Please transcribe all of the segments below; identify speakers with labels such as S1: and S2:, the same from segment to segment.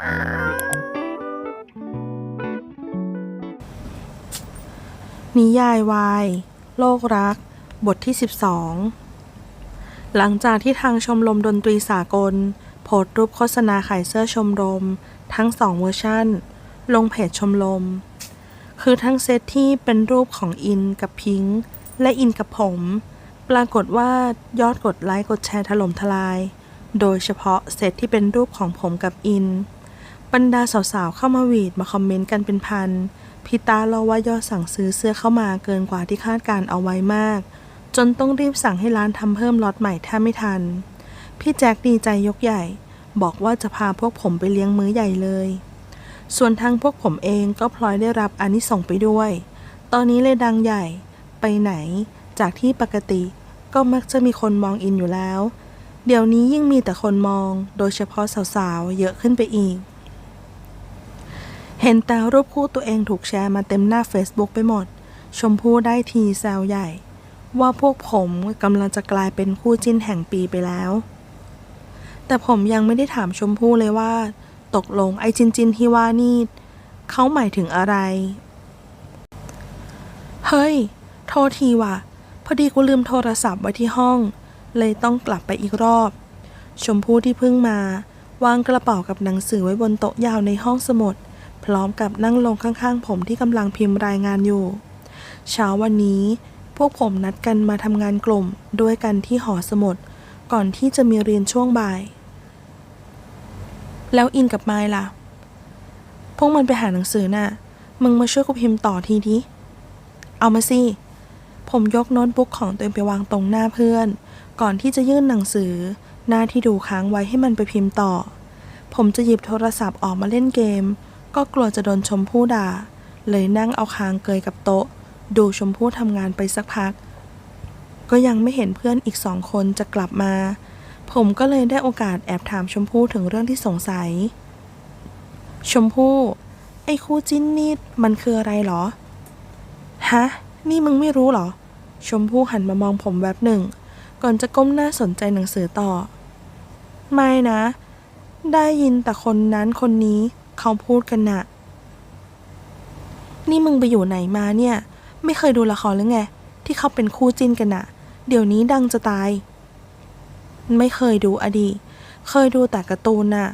S1: นิยายวาย โลกรัก บทที่ 12 หลังจากที่ทางชมรมดนตรีสากล โพสต์รูปโฆษณาขายเสื้อชมรม ทั้งสองเวอร์ชันลงเพจชมรม คือทั้งเซตที่เป็นรูปของอินกับพิงค์และอินกับผม ปรากฏว่ายอดกดไลค์กดแชร์ถล่มทลาย โดยเฉพาะเซตที่เป็นรูปของผมกับอิน บรรดาสาวๆ เข้ามาหวีดมาคอมเมนต์กันเป็นพันพี่ตาเล่าว่ายอดสั่งซื้อเสื้อเข้ามาเกินกว่าที่คาดการเอาไว้มาก จนต้องรีบสั่งให้ร้านทำเพิ่มล็อตใหม่แทบไม่ทัน พี่แจ็คดีใจยกใหญ่ บอกว่าจะพาพวกผมไปเลี้ยงมื้อใหญ่เลย ส่วนทางพวกผมเองก็พลอยได้รับอานิสงส์ไปด้วย ตอนนี้เลยดังใหญ่ ไปไหน จากที่ปกติก็มักจะมีคนมองอินอยู่แล้ว เดี๋ยวนี้ยิ่งมีแต่คนมอง โดยเฉพาะสาวๆ เยอะขึ้นไปอีก เห็นแต่รูปคู่ตัวเองถูกแชร์มาเต็มหน้า Facebook ไปหมด ชมพู่ได้ทีแซวใหญ่ ว่าพวกผมกำลังจะกลายเป็นคู่จิ้นแห่งปีไปแล้ว แต่ผมยังไม่ได้ถามชมพู่เลยว่า ตกลงไอ้จินจินที่ว่านี่เขาหมายถึงอะไร เฮ้ย โทษทีว่ะ พอดีกูลืมโทรศัพท์ไว้ที่ห้อง เลยต้องกลับไปอีกรอบ ชมพู่ที่เพิ่งมา วางกระเป๋ากับหนังสือไว้บนโต๊ะยาวในห้องสมุด ร้อมกับนั่งลงข้างๆ ผมที่กำลังพิมพ์รายงานอยู่ เช้าวันนี้ พวกผมนัดกันมาทำงานกลุ่มด้วยกันที่หอสมุด ก่อนที่จะมีเรียนช่วงบ่าย แล้วอินกับไมล์ล่ะ พวกมันไปหาหนังสือน่ะ มึงมาช่วยกูพิมพ์ต่อทีดิเอามาสิ ผมยกโน้ตบุ๊กของตัวเองไปวางตรงหน้าเพื่อน ก่อนที่จะยื่นหนังสือ หน้าที่ดูค้างไว้ให้มันไปพิมพ์ต่อ ผมจะหยิบโทรศัพท์ออกมาเล่นเกม ก็กลัวจะโดนชมพู่ด่า เลยนั่งเอาคางเกยกับโต๊ะ ดูชมพู่ทำงานไปสักพัก ก็ยังไม่เห็นเพื่อนอีกสองคนจะกลับมา ผมก็เลยได้โอกาสแอบถามชมพู่ถึงเรื่องที่สงสัย ชมพู่ ไอ้คู่จิ้นนี่มันคืออะไรเหรอ ฮะ นี่มึงไม่รู้เหรอ ชมพู่หันมามองผมแวบหนึ่ง ก่อนจะก้มหน้าสนใจหนังสือต่อ ไม่นะ ได้ยินแต่คนนั้นคนนี้ เขาพูดกันน่ะ นี่มึงไปอยู่ไหนมาเนี่ย ไม่เคยดูละครหรือไง ที่เขาเป็นคู่จิ้นกันน่ะ เดี๋ยวนี้ดังจะตาย ไม่เคยดูอดี เคยดูแต่การ์ตูนน่ะ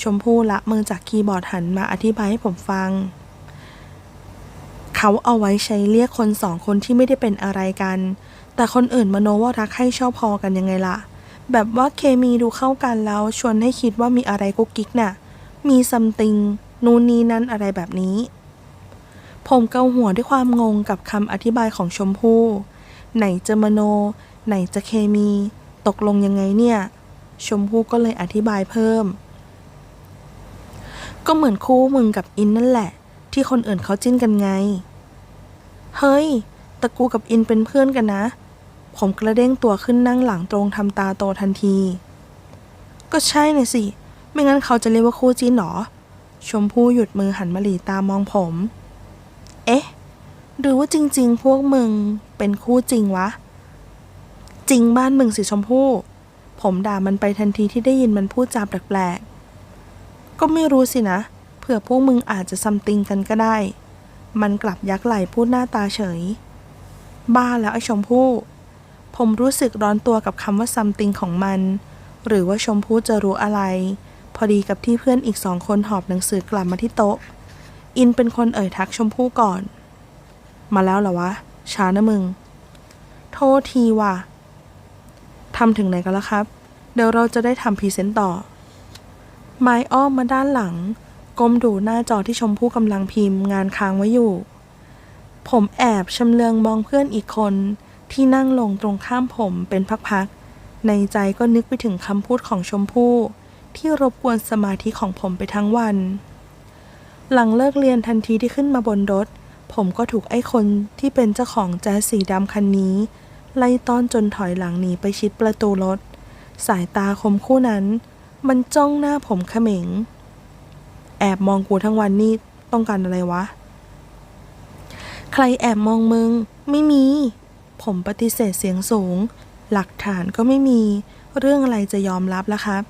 S1: ชมพู่ละมือจากคีย์บอร์ดหันมาอธิบายให้ผมฟัง เขาเอาไว้ใช้เรียกคนสองคนที่ไม่ได้เป็นอะไรกัน แต่คนอื่นมโนว่ารักให้ชอบพอกันยังไงล่ะแบบว่าเคมีดูเข้ากันแล้วชวนให้คิดว่ามีอะไรกุ๊กกิ๊กน่ะ มีซัมติง นู่นนี้นั่นอะไรแบบนี้ ผมเกาหัวด้วยความงงกับคำอธิบายของชมพู่ ไหนจะมโน ไหนจะเคมี ตกลงยังไงเนี่ย ชมพู่ก็เลยอธิบายเพิ่ม ก็เหมือนคู่มึงกับอินนั่นแหละ ที่คนอื่นเขาจิ้นกันไง เฮ้ยต่กูกับอินเป็นเพื่อนกันนะ ผมกระเด้งตัวขึ้นนั่งหลังตรงทำตาโตทันที ก็ใช่น่ะสิ ไม่งั้นเขาจะเรียกว่าคู่จิ้นหรอ ชมพู่หยุดมือหันมาหลีตามองผม เอ๊ะ หรือว่าจริง ๆ พวกมึงเป็นคู่จริงวะ จริงบ้านมึงสิชมพู่ ผมด่ามันไปทันทีที่ได้ยินมันพูดจาแปลกๆ ก็ไม่รู้สินะ เผื่อพวกมึงอาจจะซัมติงกันก็ได้ มันกลับยักไหล่พูดหน้าตาเฉย บ้าแล้วไอ้ชมพู่ ผมรู้สึกร้อนตัวกับคำว่าซัมติงของมัน หรือว่าชมพู่จะรู้อะไร อดีกับที่เพื่อนอีกสองคนหอบหนังสือกลับมาที่โต๊ะ อินเป็นคนเอ่ยทักชมพู่ก่อน มาแล้วเหรอวะ ช้านะมึง โทษทีว่ะทำถึงไหนกันแล้วครับ เดี๋ยวเราจะได้ทำพรีเซนต์ต่อ ไม้อ้อมมาด้านหลัง ก้มดูหน้าจอที่ชมพู่กำลังพิมพ์งานค้างไว้อยู่ ผมแอบชำเลืองมองเพื่อนอีกคนที่นั่งลงตรงข้ามผมเป็นพักๆ ในใจก็นึกไปถึงคำพูดของชมพู่ ที่รบกวนสมาธิของผมไปทั้งวัน หลังเลิกเรียนทันทีที่ขึ้นมาบนรถ ผมก็ถูกไอ้คนที่เป็นเจ้าของแจ๊สสีดำคันนี้ ไล่ต้อนจนถอยหลังหนีไปชิดประตูรถ สายตาคมคู่นั้น มันจ้องหน้าผมเขม็ง แอบมองกูทั้งวันนี่ต้องการอะไรวะ ใครแอบมองมึง ไม่มี ผมปฏิเสธเสียงสูง หลักฐานก็ไม่มี เรื่องอะไรจะยอมรับล่ะครับ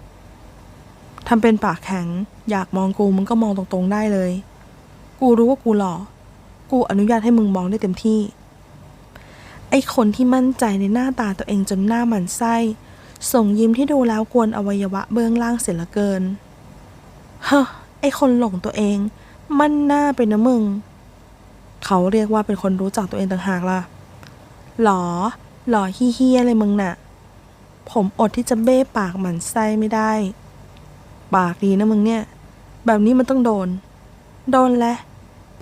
S1: ทำเป็นปากแข็ง อยากมองกูมึงก็มองตรงๆได้เลย กูรู้ว่ากูหล่อ กูอนุญาตให้มึงมองได้เต็มที่ ไอคนที่มั่นใจในหน้าตาตัวเองจนหน้าหมันไส้ ส่งยิ้มที่ดูแล้วกวนอวัยวะเบื้องล่างเสียเหลือเกิน เฮ้อ ไอคนหลงตัวเอง มั่นหน้าไปนะมึง เขาเรียกว่าเป็นคนรู้จักตัวเองต่างหากล่ะหรอหล่อเฮี้ยเลยมึงน่ะ ผมอดที่จะเบ้ปากหมันไส้ไม่ได้ ปากดีนะมึงเนี่ย แบบนี้มันต้องโดน โดนแหละ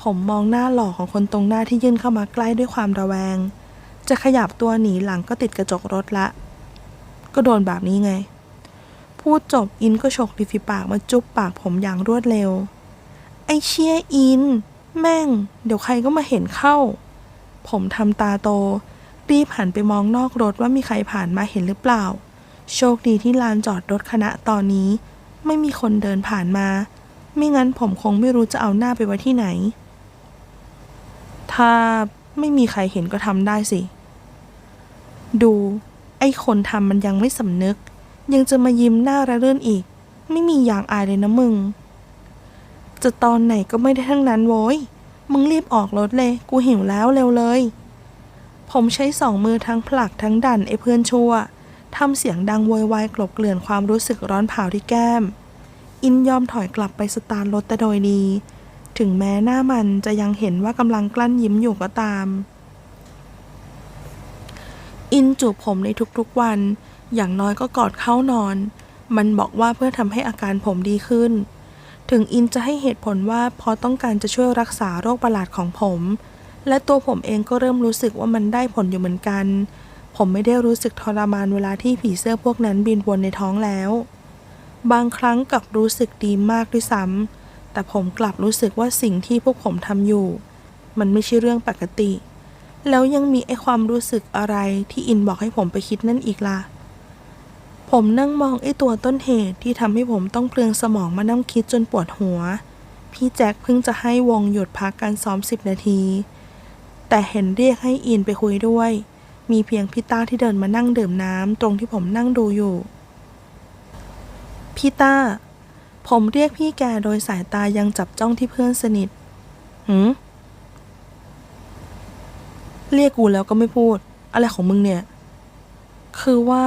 S1: ผมมองหน้าหล่อของคนตรงหน้าที่ยื่นเข้ามาใกล้ด้วยความระแวง จะขยับตัวหนีหลังก็ติดกระจกรถละ ก็โดนแบบนี้ไง พูดจบอินก็ฉกริมฝีปากมาจุ๊บปากผมอย่างรวดเร็ว ไอเชียอิน แม่ง เดี๋ยวใครก็มาเห็นเข้า ผมทำตาโต รีบหันไปมองนอกรถว่ามีใครผ่านมาเห็นหรือเปล่าโชคดีที่ลานจอดรถคณะตอนนี้ ไม่มีคนเดินผ่านมา ไม่งั้นผมคงไม่รู้จะเอาหน้าไปไว้ที่ไหน ถ้าไม่มีใครเห็นก็ทำได้สิ ดู ไอ้คนทำมันยังไม่สำนึก ยังจะมายิ้มหน้าระเรื่อนอีก ไม่มีอย่างอายเลยนะมึง จะตอนไหนก็ไม่ได้ทั้งนั้นโว้ย มึงรีบออกรถเลย กูหิวแล้วเร็วเลย ผมใช้สองมือทั้งผลักทั้งดันไอ้เพื่อนชั่ว ทำเสียงดังโวยวายกลบเกลื่อนความรู้สึกร้อนเผาที่แก้ม อินยอมถอยกลับไปสตาร์รถแต่โดยดี ถึงแม้หน้ามันจะยังเห็นว่ากำลังกลั้นยิ้มอยู่ก็ตาม อินจูบผมในทุกๆวัน อย่างน้อยก็กอดเข้านอน มันบอกว่าเพื่อทำให้อาการผมดีขึ้น ถึงอินจะให้เหตุผลว่าเพราะต้องการจะช่วยรักษาโรคประหลาดของผม และตัวผมเองก็เริ่มรู้สึกว่ามันได้ผลอยู่เหมือนกัน ผมไม่ได้รู้สึกทรมานเวลาที่ผีเสื้อพวกนั้นบินวนในท้องแล้ว บางครั้งกลับรู้สึกดีมากด้วยซ้ำแต่ผมกลับรู้สึกว่าสิ่งที่พวกผมทำอยู่ มันไม่ใช่เรื่องปกติ แล้วยังมีไอความรู้สึกอะไรที่อินบอกให้ผมไปคิดนั่นอีกล่ะผมนั่งมองไอตัวต้นเหตุที่ทำให้ผมต้องเปลืองสมองมานั่งคิดจนปวดหัว พี่แจ็คเพิ่งจะให้วงหยุดพักการซ้อมสิบนาที แต่เห็นเรียกให้อินไปคุยด้วย มีเพียงพี่ต้าที่เดินมานั่งดื่มน้ำตรงที่ผมนั่งดูอยู่ พี่ต้า ผมเรียกพี่แกโดยสายตายังจับจ้องที่เพื่อนสนิท หืมเรียกกูแล้วก็ไม่พูด อะไรของมึงเนี่ย คือว่า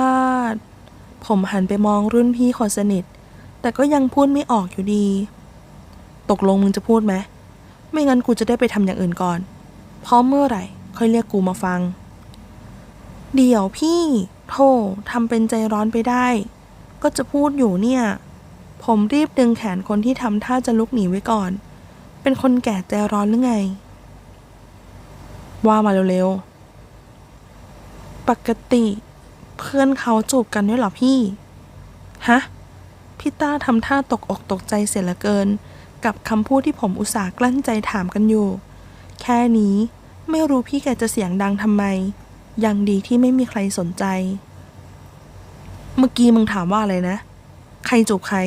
S1: ผมหันไปมองรุ่นพี่คนสนิท แต่ก็ยังพูดไม่ออกอยู่ดี ตกลงมึงจะพูดไหม ไม่งั้นกูจะได้ไปทำอย่างอื่นก่อนพร้อมเมื่อไหร่ค่อยเรียกกูมาฟัง เดี๋ยวพี่โธ่ทำเป็นใจร้อนไปได้ ก็จะพูดอยู่เนี่ย ผมรีบดึงแขนคนที่ทำท่าจะลุกหนีไว้ก่อน เป็นคนแก่ใจร้อนหรือไง ว่ามาเร็วๆ ปกติเพื่อนเขาจูบกันด้วยหรอพี่ ฮะ พี่ต้าทำท่าตกอกตกใจเสียเหลือเกิน กับคำพูดที่ผมอุตส่าห์กลั้นใจถามกันอยู่ แค่นี้ไม่รู้พี่แกจะเสียงดังทำไม ยังดีที่ไม่มีใครสนใจ เมื่อกี้มึงถามว่าอะไรนะ ใครจูบใคร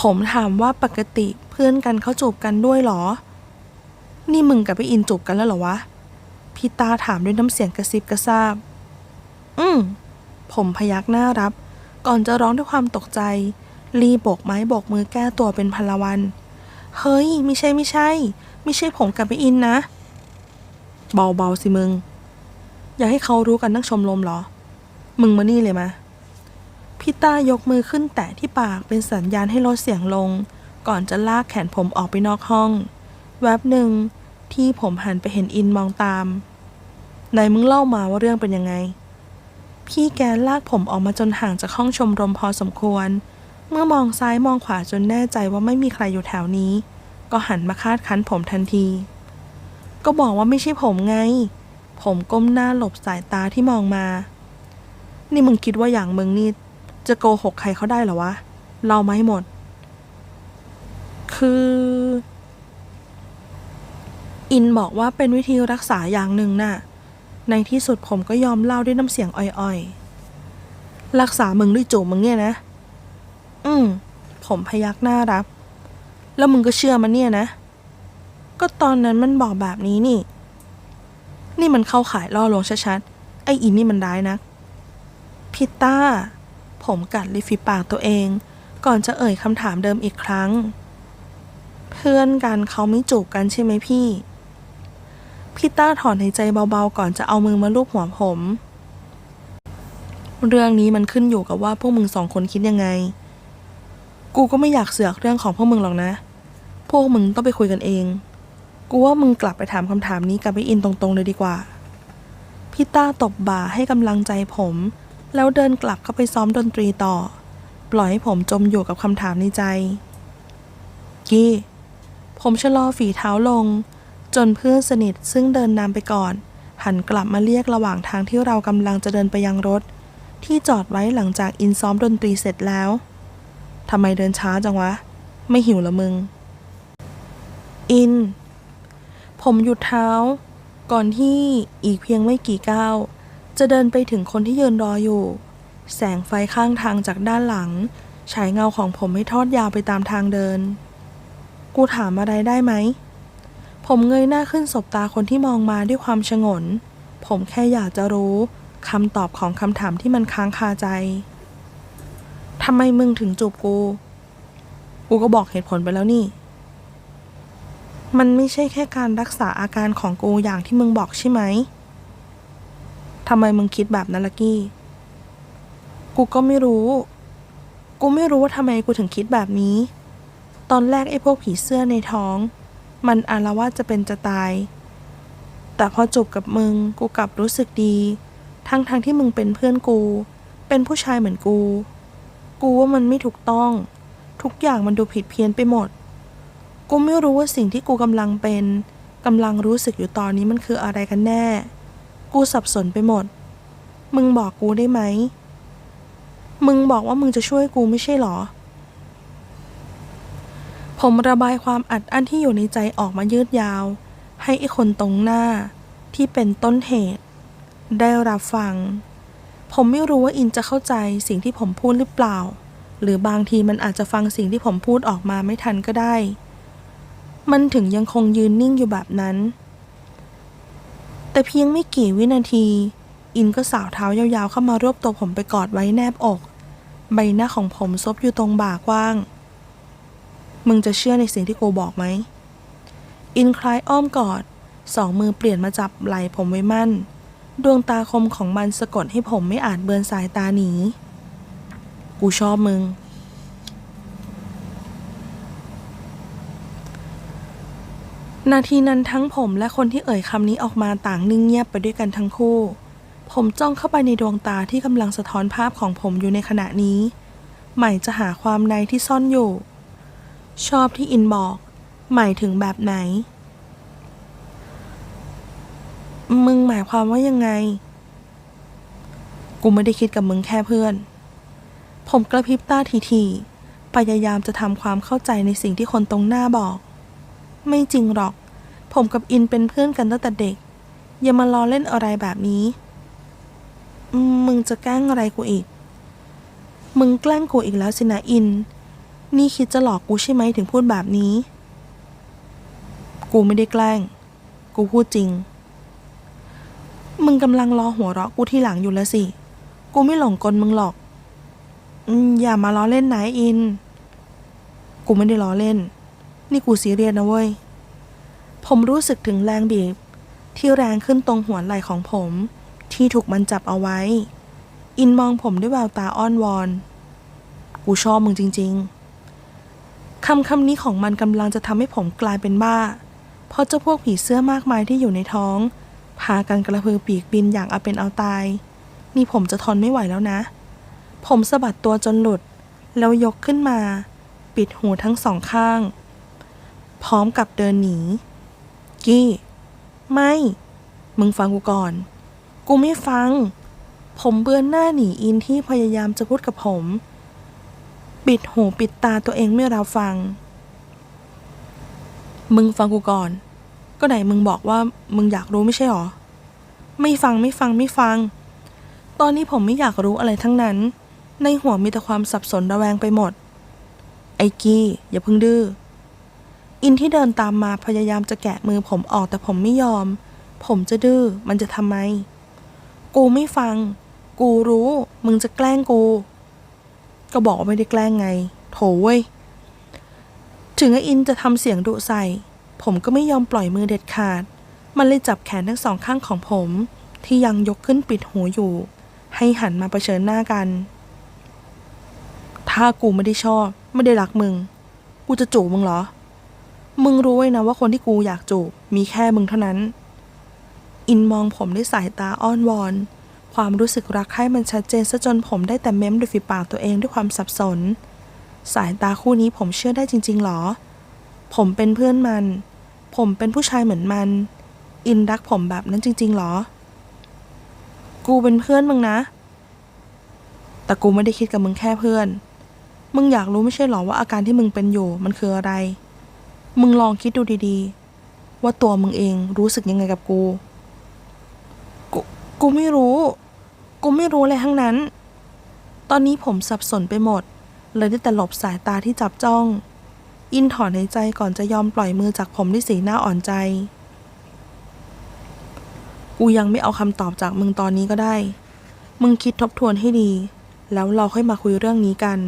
S1: ผมถามว่าปกติเพื่อนกันเขาจูบกันด้วยเหรอ นี่มึงกับพี่อินจูบกันแล้วเหรอวะ พี่ตาถามด้วยน้ำเสียงกระซิบกระซาบ อืมผมพยักหน้ารับ ก่อนจะร้องด้วยความตกใจ รีบโบกไม้โบกมือแก้ตัวเป็นพลวัน เฮ้ย ไม่ใช่ไม่ใช่ ไม่ใช่ผมกับพี่อินนะ เบาๆสิมึง อย่าให้เขารู้กันทั้งชมรมเหรอ มึงมานี่เลยมาพี่ต้ายกมือขึ้นแตะที่ปากเป็นสัญญาณให้ลดเสียงลง ก่อนจะลากแขนผมออกไปนอกห้อง แวบหนึ่งที่ผมหันไปเห็นอินมองตามไหนมึงเล่ามาว่าเรื่องเป็นยังไง พี่แกลากผมออกมาจนห่างจากห้องชมรมพอสมควร เมื่อมองซ้ายมองขวาจนแน่ใจว่าไม่มีใครอยู่แถวนี้ ก็หันมาคาดคั้นผมทันที ก็บอกว่าไม่ใช่ผมไง ผมก้มหน้าหลบสายตาที่มองมา นี่มึงคิดว่าอย่างมึงนี่ จะโกหกใครเขาได้เหรอวะ เรามาให้หมด คือ อินบอกว่าเป็นวิธีรักษาอย่างหนึ่งน่ะ ในที่สุดผมก็ยอมเล่าด้วยน้ำเสียงอ่อยๆ รักษามึงด้วยจูบมึงเนี่ยนะ อืม ผมพยักหน้ารับ แล้วมึงก็เชื่อมันเนี่ยนะ ก็ตอนนั้นมันบอกแบบนี้นี่ นี่มันเข้าขายล่อลวงชัดๆ ไอ้อินนี่มันร้ายนัก พิต้า ผมกัดริมฝีปากตัวเอง ก่อนจะเอ่ยคำถามเดิมอีกครั้ง เพื่อนกันเขาไม่จูบกันใช่ไหมพี่พี่ต้าถอนหายใจเบาๆ ก่อนจะเอามือมาลูบหัวผม เรื่องนี้มันขึ้นอยู่กับว่าพวกมึงสองคนคิดยังไง กูก็ไม่อยากเสือกเรื่องของพวกมึงหรอกนะ พวกมึงต้องไปคุยกันเอง กูว่ามึงกลับไปถามคำถามนี้กับพี่อินตรงๆเลยดีกว่า พี่ต้าตบบ่าให้กำลังใจผม แล้วเดินกลับเข้าไปซ้อมดนตรีต่อ ปล่อยให้ผมจมอยู่กับคำถามในใจ กี้ ผมชะลอฝีเท้าลง จนเพื่อนสนิทซึ่งเดินนำไปก่อน หันกลับมาเรียกระหว่างทางที่เรากำลังจะเดินไปยังรถ ที่จอดไว้หลังจากอินซ้อมดนตรีเสร็จแล้วทำไมเดินช้าจังวะ ไม่หิวละมึง อิน ผมหยุดเท้า ก่อนที่อีกเพียงไม่กี่ก้าว จะเดินไปถึงคนที่ยืนรออยู่ แสงไฟข้างทางจากด้านหลังฉายเงาของผมให้ทอดยาวไปตามทางเดิน กูถามอะไรได้ไหม ผมเงยหน้าขึ้นสบตาคนที่มองมาด้วยความชงน ผมแค่อยากจะรู้คำตอบของคำถามที่มันค้างคาใจทำไมมึงถึงจูบกู กูก็บอกเหตุผลไปแล้วนี่ มันไม่ใช่แค่การรักษาอาการของกูอย่างที่มึงบอกใช่ไหม ทำไมมึงคิดแบบนั้นล่ะกี้ กูก็ไม่รู้ กูไม่รู้ว่าทำไมกูถึงคิดแบบนี้ ตอนแรกไอ้พวกผีเสื้อในท้อง มันอาละวาจะเป็นจะตาย แต่พอจบกับมึง กูกลับรู้สึกดี ทั้งทางๆที่มึงเป็นเพื่อนกู เป็นผู้ชายเหมือนกู กูว่ามันไม่ถูกต้อง ทุกอย่างมันดูผิดเพี้ยนไปหมด กูไม่รู้ว่าสิ่งที่กูกำลังเป็นกำลังรู้สึกอยู่ตอนนี้มันคืออะไรกันแน่ กูสับสนไปหมด มึงบอกกูได้ไหม มึงบอกว่ามึงจะช่วยกูไม่ใช่หรอ ผมระบายความอัดอั้นที่อยู่ในใจออกมายืดยาว ให้ไอ้คนตรงหน้าที่เป็นต้นเหตุ ได้รับฟัง ผมไม่รู้ว่าอินจะเข้าใจสิ่งที่ผมพูดหรือเปล่า หรือบางทีมันอาจจะฟังสิ่งที่ผมพูดออกมาไม่ทันก็ได้ มันถึงยังคงยืนนิ่งอยู่แบบนั้น แต่เพียงไม่กี่วินาที อินก็สาวเท้ายาวๆเข้ามารวบตัวผมไปกอดไว้แนบอก ใบหน้าของผมซบอยู่ตรงบ่ากว้าง มึงจะเชื่อในสิ่งที่กูบอกไหม อินคล้ายอ้อมกอด สองมือเปลี่ยนมาจับไหล่ผมไว้มั่น ดวงตาคมของมันสะกดให้ผมไม่อาจเบือนสายตาหนี กูชอบมึง นาทีนั้นทั้งผมและคนที่เอ่ยคำนี้ออกมาต่างนิ่งเงียบไปด้วยกันทั้งคู่ ผมจ้องเข้าไปในดวงตาที่กำลังสะท้อนภาพของผมอยู่ในขณะนี้ ใหม่จะหาความในที่ซ่อนอยู่ ชอบที่อินบอก หมายถึงแบบไหน มึงหมายความว่ายังไง กูไม่ได้คิดกับมึงแค่เพื่อน ผมกระพริบตาทีๆพยายามจะทำความเข้าใจในสิ่งที่คนตรงหน้าบอก ไม่จริงหรอก ผมกับอินเป็นเพื่อนกันตั้งแต่เด็ก อย่ามาล้อเล่นอะไรแบบนี้ มึงจะแกล้งอะไรกูอีก มึงแกล้งกูอีกแล้วสินะอิน นี่คิดจะหลอกกูใช่ไหมถึงพูดแบบนี้ กูไม่ได้แกล้ง กูพูดจริง มึงกำลังรอหัวเราะกูที่หลังอยู่แล้วสิ กูไม่หลงกลมึงหรอกอืมอย่ามาล้อเล่นนะอิน กูไม่ได้ล้อเล่น นี่กูซีเรียสนะเว้ย ผมรู้สึกถึงแรงบีบ ที่แรงขึ้นตรงหัวไหล่ของผม ที่ถูกมันจับเอาไว้ อินมองผมด้วยแววตาอ้อนวอน กูชอบมึงจริง ๆ คำคำนี้ของมันกำลังจะทำให้ผมกลายเป็นบ้า เพราะเจ้าพวกผีเสื้อมากมายที่อยู่ในท้อง พากันกระพือปีกบินอย่างเอาเป็นเอาตาย นี่ผมจะทนไม่ไหวแล้วนะ ผมสะบัดตัวจนหลุด แล้วยกขึ้นมา ปิดหูทั้งสองข้าง พร้อมกับเดินหนี กี้ ไม่ มึงฟังกูก่อน กูไม่ฟัง ผมเบือนหน้าหนีอินที่พยายามจะพูดกับผม ปิดหูปิดตาตัวเองไม่รับฟัง มึงฟังกูก่อน ก็ไหนมึงบอกว่ามึงอยากรู้ไม่ใช่หรอ ไม่ฟังไม่ฟังไม่ฟัง ตอนนี้ผมไม่อยากรู้อะไรทั้งนั้น ในหัวมีแต่ความสับสนระแวงไปหมด ไอ้กี้ อย่าเพิ่งดื้อ อินที่เดินตามมาพยายามจะแกะมือผมออกแต่ผมไม่ยอม ผมจะดื้อมันจะทำไม กูไม่ฟัง กูรู้ มึงจะแกล้งกู ก็บอกว่าไม่ได้แกล้งไง โถเว้ย ถึงไออินจะทำเสียงดุใส่ ผมก็ไม่ยอมปล่อยมือเด็ดขาด มันเลยจับแขนทั้งสองข้างของผม ที่ยังยกขึ้นปิดหูอยู่ ให้หันมาเผชิญหน้ากัน ถ้ากูไม่ได้ชอบ ไม่ได้รักมึง กูจะจูบมึงเหรอ มึงรู้ไว้นะว่าคนที่กูอยากจูบมีแค่มึงเท่านั้น อินมองผมด้วยสายตาอ้อนวอน ความรู้สึกรักใคร่มันชัดเจนซะจนผมได้แต่เม้มด้วยฝีปากตัวเองด้วยความสับสน สายตาคู่นี้ผมเชื่อได้จริง ๆหรอ ผมเป็นเพื่อนมัน ผมเป็นผู้ชายเหมือนมัน อินรักผมแบบนั้นจริง ๆหรอ กูเป็นเพื่อนมึงนะ แต่กูไม่ได้คิดกับมึงแค่เพื่อน มึงอยากรู้ไม่ใช่หรอว่าอาการที่มึงเป็นอยู่มันคืออะไร มึงลองคิดดูดีๆ ว่าตัวมึงเองรู้สึกยังไงกับกู กูกูไม่รู้ กูไม่รู้เลยทั้งนั้น ตอนนี้ผมสับสนไปหมด เลยได้แต่หลบสายตาที่จับจ้อง อินถอนหายใจก่อนจะยอมปล่อยมือจากผมด้วยสีหน้าอ่อนใจ กูยังไม่เอาคำตอบจากมึงตอนนี้ก็ได้ มึงคิดทบทวนให้ดี แล้วเราค่อยมาคุยเรื่องนี้กัน